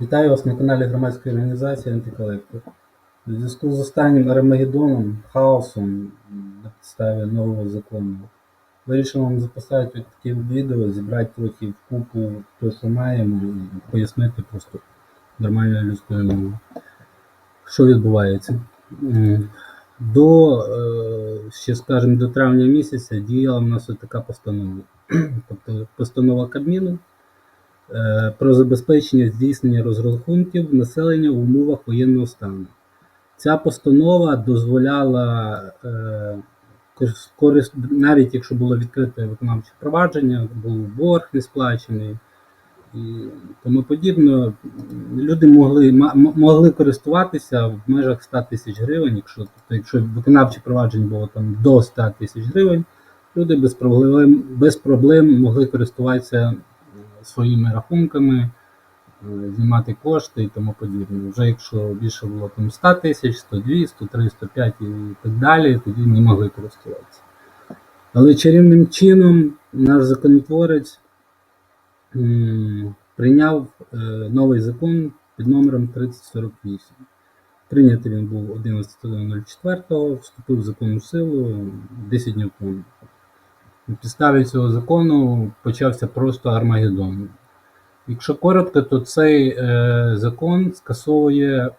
Вітаю вас на каналі громадської організації Антиколектор. У зв'язку з останнім Армагеддоном, хаосом на підставі нового закону. Вирішив вам записати таке відео, зібрати трохи в купу те, що маємо, і пояснити просто нормальною людською мовою. Що відбувається? До, е, ще скажімо, до травня місяця діяла в нас така постанова. Тобто постанова Кабміну про забезпечення здійснення розрахунків населення в умовах воєнного стану. Ця постанова дозволяла е, навіть якщо було відкрите виконавче провадження, був борг не сплачений і тому подібне, люди могли, могли користуватися в межах 100 тисяч гривень, якщо, тобто, якщо виконавче провадження було там до 100 тисяч гривень, люди без проблем, без проблем могли користуватися е, своїми рахунками, е, знімати кошти і тому подібне. Вже якщо більше було там 100 тисяч, 102, 103, 105 і так далі, тоді не могли користуватися. Але чарівним чином наш законотворець прийняв е, новий закон під номером 3048. Прийнятий він був 11.04, вступив в законну силу 10 днів тому. На підставі цього закону почався просто Армагеддон. Якщо коротко, то цей е, закон скасовує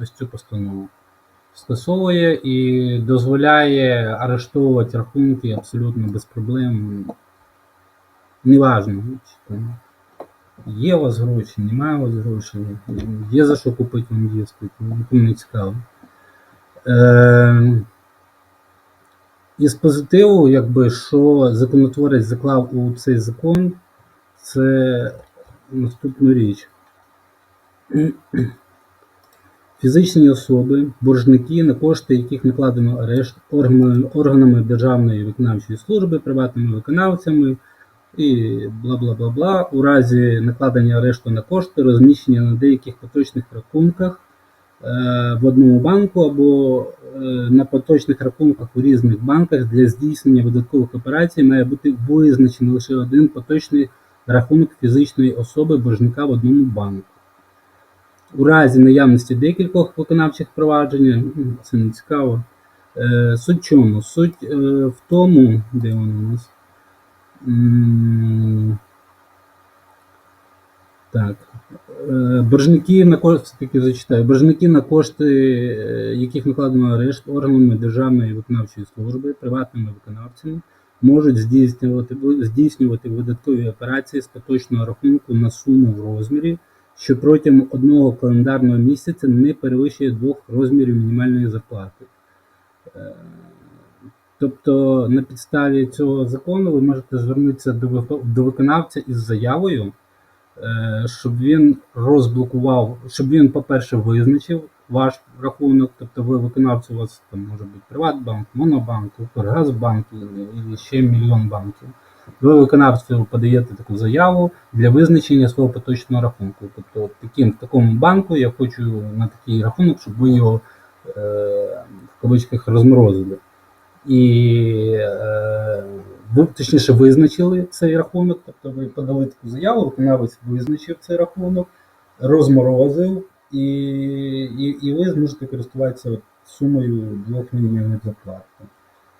ось цю постанову. Скасовує і дозволяє арештовувати рахунки абсолютно без проблем. Неважно, там є у вас гроші, немає у вас грошей, є за що купити вам їсти, нікому не цікаво. Е, із позитиву, якби, що законотворець заклав у цей закон, це наступну річ. Фізичні особи, боржники, на кошти яких накладено арешт органами, Державної виконавчої служби, приватними виконавцями і бла бла бла бла. У разі накладення арешту на кошти, розміщення на деяких поточних рахунках в одному банку або е, на поточних рахунках у різних банках для здійснення видаткових операцій має бути визначений лише один поточний рахунок фізичної особи боржника в одному банку. У разі наявності декількох виконавчих проваджень, це не цікаво. Е, Суть чому? Суть е, в тому, де воно у нас. Так. Е, Боржники на кошти, зачитаю, боржники на кошти, е, яких накладено арешт органами Державної виконавчої служби, приватними виконавцями, можуть здійснювати, здійснювати видаткові операції з поточного рахунку на суму в розмірі, що протягом одного календарного місяця не перевищує двох розмірів мінімальної зарплати. Е, Тобто на підставі цього закону ви можете звернутися до виконавця із заявою, щоб він розблокував, щоб він, по-перше, визначив ваш рахунок, тобто ви виконавці, у вас там може бути Приватбанк, Монобанк, Укргазбанк і ще мільйон банків. Ви виконавцю подаєте таку заяву для визначення свого поточного рахунку. Тобто таким, такому банку я хочу на такий рахунок, щоб ви його е, в кавичках розморозили. І е, ви точніше визначили цей рахунок, тобто ви подали таку заяву, виконавець визначив цей рахунок, розморозив, і, і, і ви зможете користуватися сумою двох мінімальних зарплат.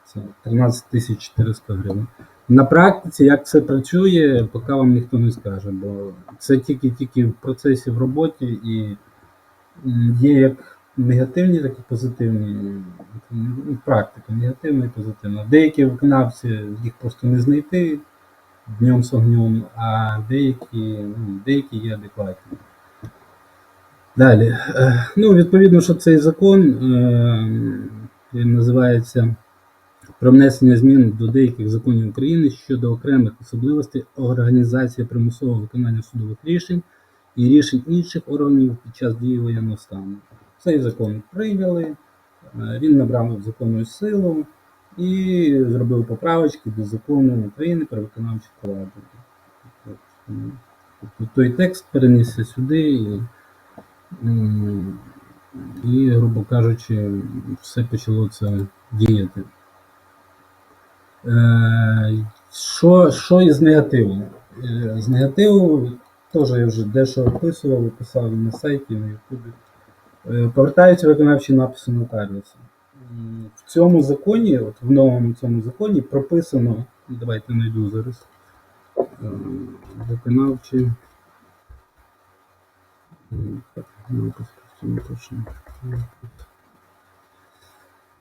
Це 13 тисяч 400 гривень. На практиці, як це працює, поки вам ніхто не скаже, бо це тільки-тільки в процесі в роботі і є як негативні, так і позитивні м, практика, негативна і позитивна. Деякі виконавці їх просто не знайти днем з огнем, а деякі, ну, деякі є адекватні. Далі. Е, Ну, відповідно, що цей закон е, він називається про внесення змін до деяких законів України щодо окремих особливостей організації примусового виконання судових рішень і рішень інших органів під час дії воєнного стану. Цей закон прийняли, е, він набрав законну силу і зробив поправочки до закону України про виконавче провадження. Тобто той текст перенісся сюди і, і, грубо кажучи, все почало це діяти. Е, Що, що із негативу? Е, З негативу теж я вже дещо описував, писав на сайті, на Ютубі. Е, Повертаються виконавчі написи нотаріуса. В цьому законі, от в новому цьому законі, прописано, давайте знайду зараз. е, Виконавчі.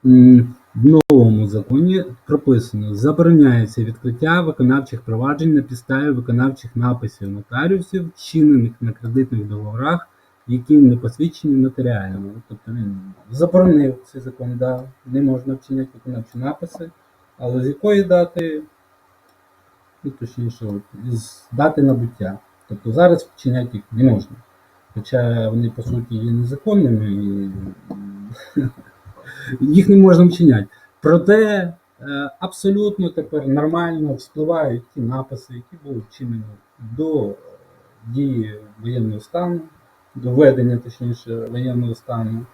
В новому законі прописано, забороняється відкриття виконавчих проваджень на підставі виконавчих написів нотаріусів, вчинених на кредитних договорах, які не посвідчені нотаріально. Тобто він заборонив цей закон, да, не можна вчиняти виконавчі написи, але з якої дати, ну, точніше, з дати набуття. Тобто зараз вчиняти їх не можна. Хоча вони по суті є незаконними і їх не можна вчиняти. Проте е, абсолютно тепер нормально вспливають ті написи, які були вчинені до е, дії воєнного стану, до введення, точніше, воєнного стану.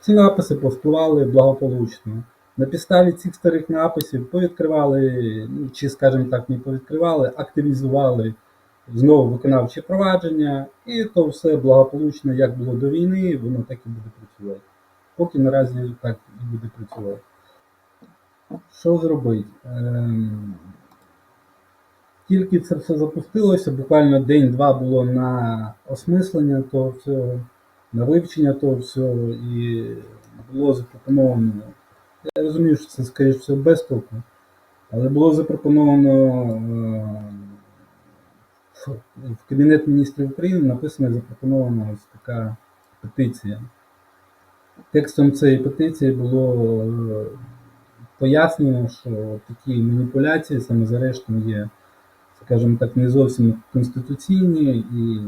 Ці написи повпливали благополучно. На підставі цих старих написів повідкривали, ну, чи, скажімо так, не повідкривали, активізували знову виконавче провадження, і то все благополучно, як було до війни, воно так і буде працювати. Поки наразі так і буде працювати. Що зробити? Тільки це все запустилося, буквально день-два було на осмислення того всього, на вивчення того всього, і було запропоновано. Я розумію, що це, скоріш всього, без толку, але було запропоновано е, в- Кабінет міністрів України написана і запропонована ось така петиція. Текстом цієї петиції було е, пояснено, що такі маніпуляції саме з є, скажімо так, не зовсім конституційні і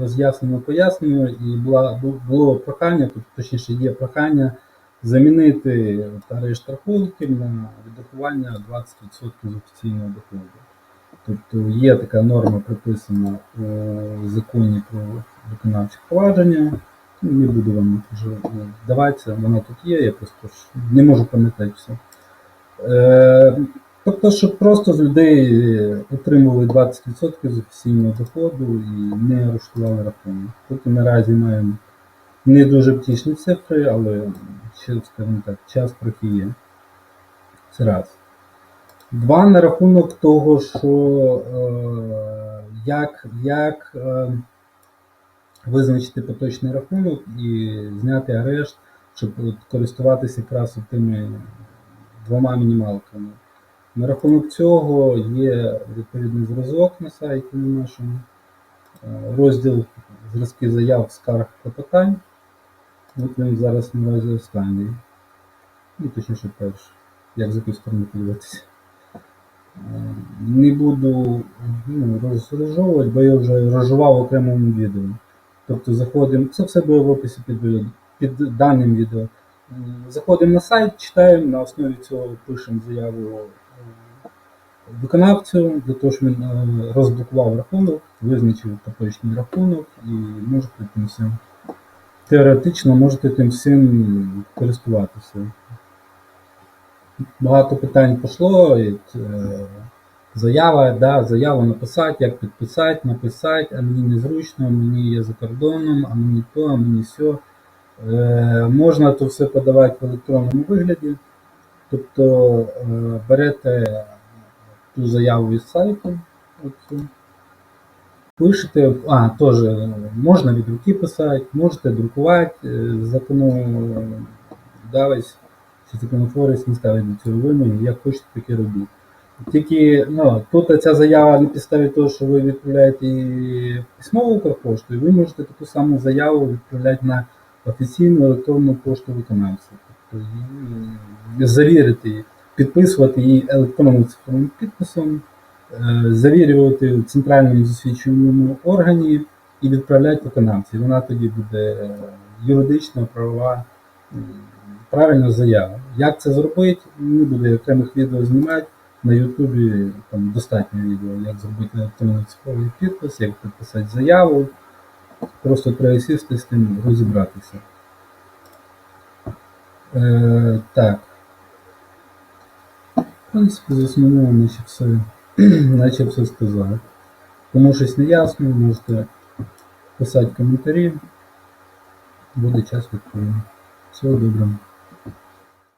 роз'яснено, пояснено, і була, було прохання, тут точніше є прохання замінити арешт рахунків на відрахування 20% з офіційного доходу. Тобто є така норма прописана у законі про виконавче провадження. Ну, Не буду вам вже вдаватися, вона тут є, я просто не можу пам'ятати все. Е, тобто, щоб просто з людей отримували 20% з офіційного доходу і не арештували рахунок. Тут наразі маємо не дуже втішні цифри, але ще, скажімо так, час трохи є. Це раз. Два на рахунок того, що е, як, як е, визначити поточний рахунок і зняти арешт, щоб користуватися якраз тими двома мінімалками. На рахунок цього є відповідний зразок на сайті на нашому, е, розділ зразки заяв, скарг клопотань. От він зараз наразі останній. Ну, точніше перший. Як з якої сторони подивитися. Е, Не буду ну, розрожовувати, бо я вже розжував окремому відео. Тобто заходимо, це все буде в описі під, під даним відео. Заходимо на сайт, читаємо, на основі цього пишемо заяву е, виконавцю, для того, щоб він е, розблокував рахунок, визначив поточний рахунок і можете тим всім теоретично можете тим всім користуватися. Багато питань пішло. е, Заява, да, заяву написати, як підписати, написати, а мені незручно, мені є за кордоном, а мені то, а мені все. Е, можна то все подавати в електронному вигляді. Тобто е, берете ту заяву із сайту, оцю, пишете, а, теж е, можна від руки писати, можете друкувати, е, законодавець чи законотворець не ставить до цього вимоги, як хочете, таке робіть. Тільки ну, тут ця заява на підставі того, що ви відправляєте її письмову Укрпошту, і ви можете таку саму заяву відправляти на офіційну електронну пошту виконавця. Її завірити, підписувати її електронним цифровим підписом, е, завірювати в центральному засвідченому органі і відправляти виконавці. Вона тоді буде е, юридична, правова, правильна заява. Як це зробити, не буду я окремих відео знімати. На Ютубі там достатньо відео, як зробити електронний цифровий підпис, як підписати заяву. Просто треба сісти з тим розібратися. Е, так. В принципі, з основного наче все, наче все сказав. Кому щось не ясно, можете писати коментарі. Буде час відповім. Всього доброго.